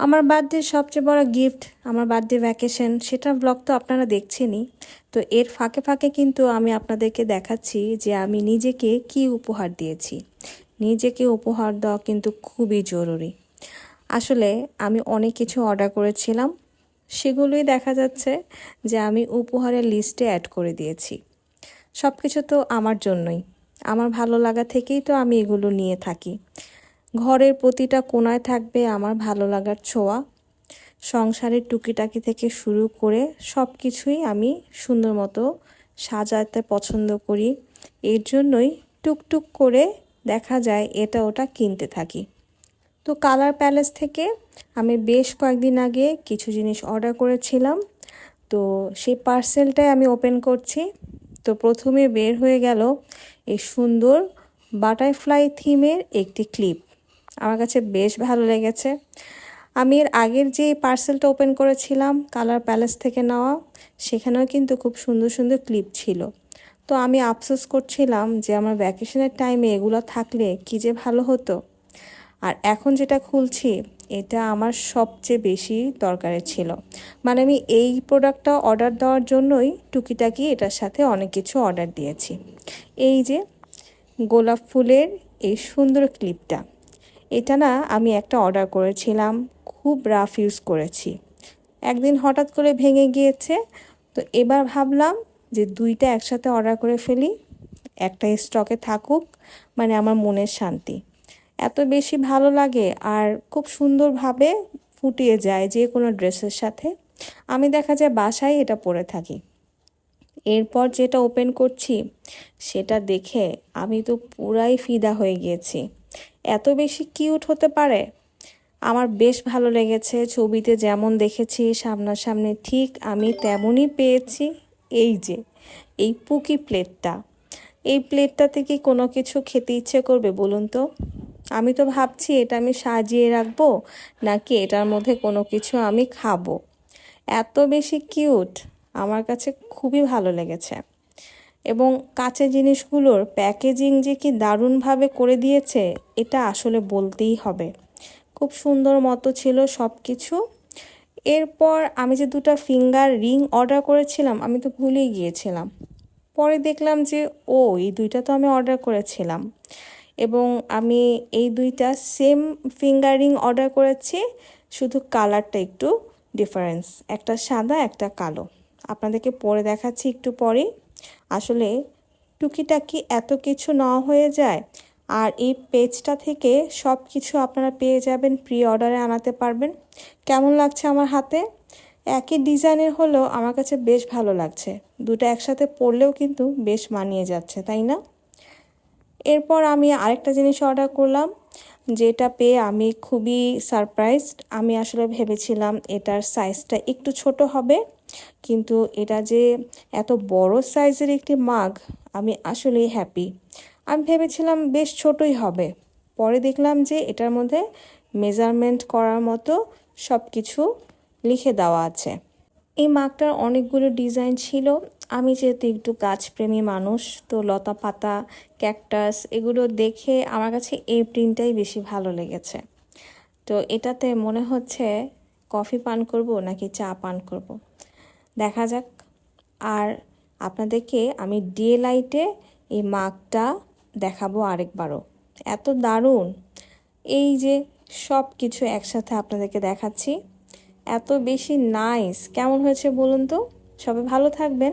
আমার বার্থডে সবচেয়ে বড় গিফট আমার বার্থডে ভ্যাকেশন সেটার ব্লগ তো আপনারা দেখছেনই। তো এর ফাঁকে ফাঁকে কিন্তু আমি আপনাদেরকে দেখাচ্ছি যে আমি নিজেকে কি উপহার দিয়েছি। নিজেকে উপহার দেওয়া কিন্তু খুবই জরুরি। আসলে আমি অনেক কিছু অর্ডার করেছিলাম, সেগুলোই দেখা যাচ্ছে যে আমি উপহারের লিস্টে অ্যাড করে দিয়েছি। সব কিছু তো আমার জন্যই। আমার ভালো লাগা থেকেই তো আমি এগুলো নিয়ে থাকি। ঘরের প্রতিটা কোনায় থাকবে আমার ভালো লাগার ছোঁয়া। সংসারের টুকিটাকি থেকে শুরু করে সব কিছুই আমি সুন্দর মতো সাজাতে পছন্দ করি। এর জন্যই টুকটুক করে দেখা যায় এটা ওটা কিনতে থাকি। তো কালার প্যালেস থেকে আমি বেশ কয়েকদিন আগে কিছু জিনিস অর্ডার করেছিলাম। তো সেই পার্সেলটাই আমি ওপেন করছি। তো প্রথমে বের হয়ে গেল এই সুন্দর বাটারফ্লাই থিমের একটি ক্লিপ। আমার কাছে বেশ ভালো লেগেছে। আমি এর আগের যে পার্সেলটা ওপেন করেছিলাম, কালার প্যালেস থেকে নেওয়া, সেখানেও কিন্তু খুব সুন্দর সুন্দর ক্লিপ ছিল। তো আমি আফসোস করছিলাম যে আমার ভ্যাকেশনের টাইমে এগুলো থাকলে কী যে ভালো হতো। আর এখন যেটা খুলছি, এটা আমার সবচেয়ে বেশি দরকারের ছিল। মানে আমি এই প্রোডাক্টটা অর্ডার দেওয়ার জন্যই টুকিটাকি এটার সাথে অনেক কিছু অর্ডার দিয়েছি। এই যে গোলাপ ফুলের এই সুন্দর ক্লিপটা। এটা না আমি একটা অর্ডার করেছিলাম, খুব রাফ ইউজ করেছি। একদিন হঠাৎ করে ভেঙে গিয়েছে, তো এবার ভাবলাম যে দুইটা একসাথে অর্ডার করে ফেলি, একটা স্টকে থাকুক মানে আমার মনের শান্তি। এত বেশি ভালো লাগে আর খুব সুন্দরভাবে ফুটিয়ে যায় যে কোনো ড্রেসের সাথে। আমি দেখা যায় বাসায় এটা পরে থাকি। এরপর যেটা ওপেন করছি, সেটা দেখে আমি তো পুরাই ফিদা হয়ে গিয়েছি। এত বেশি কিউট হতে পারে? আমার বেশ ভালো লেগেছে, ছবিতে যেমন দেখেছি, সামনাসামনি ঠিক আমি তেমনই পেয়েছি। এই যে, এই পুকি প্লেটটা। এই প্লেটটাতে কি কোনো কিছু খেতে ইচ্ছে করবে বলুন তো? আমি তো ভাবছি এটা আমি সাজিয়ে রাখব, নাকি এটার মধ্যে কোনো কিছু আমি খাব? এত বেশি কিউট, আমার কাছে খুবই ভালো লেগেছে। এবং কাঁচের জিনিসগুলোর প্যাকেজিং যে কি দারুণভাবে করে দিয়েছে, এটা আসলে বলতেই হবে। খুব সুন্দর মতো ছিল সব কিছু এরপর আমি যে দুটো ফিঙ্গার রিং অর্ডার করেছিলাম, আমি তো ভুলেই গিয়েছিলাম। পরে দেখলাম যে, ও, এই দুইটা তো আমি অর্ডার করেছিলাম। এবং আমি এই দুইটা সেম ফিঙ্গার রিং অর্ডার করেছি, শুধু কালারটা একটু ডিফারেন্স। একটা সাদা, একটা কালো। আপনাদেরকে পরে দেখাচ্ছি একটু পরেই। আসলে টুকিটাকি এত কিছু নেওয়া হয়ে যায়, আর এই পেজটা থেকে সব কিছু আপনারা পেয়ে যাবেন, প্রি অর্ডারে আনাতে পারবেন। কেমন লাগছে আমার হাতে? একই ডিজাইনের হলেও আমার কাছে বেশ ভালো লাগছে। দুটো একসাথে পরলেও কিন্তু বেশ মানিয়ে যাচ্ছে, তাই না? এরপর আমি আরেকটা জিনিস অর্ডার করলাম, যেটা পেয়ে আমি খুবই সারপ্রাইজড। আমি আসলে ভেবেছিলাম এটার সাইজটা একটু ছোট হবে। কিন্তু এটা যে এত বড় সাইজের একটি মাগ, আমি আসলেই হ্যাপি আমি ভেবেছিলাম বেশ ছোটই হবে। পরে দেখলাম যে এটার মধ্যে মেজারমেন্ট করার মতো সব কিছু লিখে দেওয়া আছে। এই মাগটার অনেকগুলো ডিজাইন ছিল। আমি যেহেতু একটু গাছপ্রেমী মানুষ, তো লতা পাতা ক্যাকটাস এগুলো দেখে আমার কাছে এই প্রিন্টটাই বেশি ভালো লেগেছে। তো এটাতে মনে হচ্ছে কফি পান করব নাকি চা পান করব? দেখা যাক। আর আপনাদেরকে আমি ডে লাইটে এই মাগটা দেখাবো আরেকবারও। এত দারুণ। এই যে সব কিছু একসাথে আপনাদেরকে দেখাচ্ছি। এত বেশি নাইস কেমন হয়েছে বলুন তো? সবাই ভালো থাকবেন।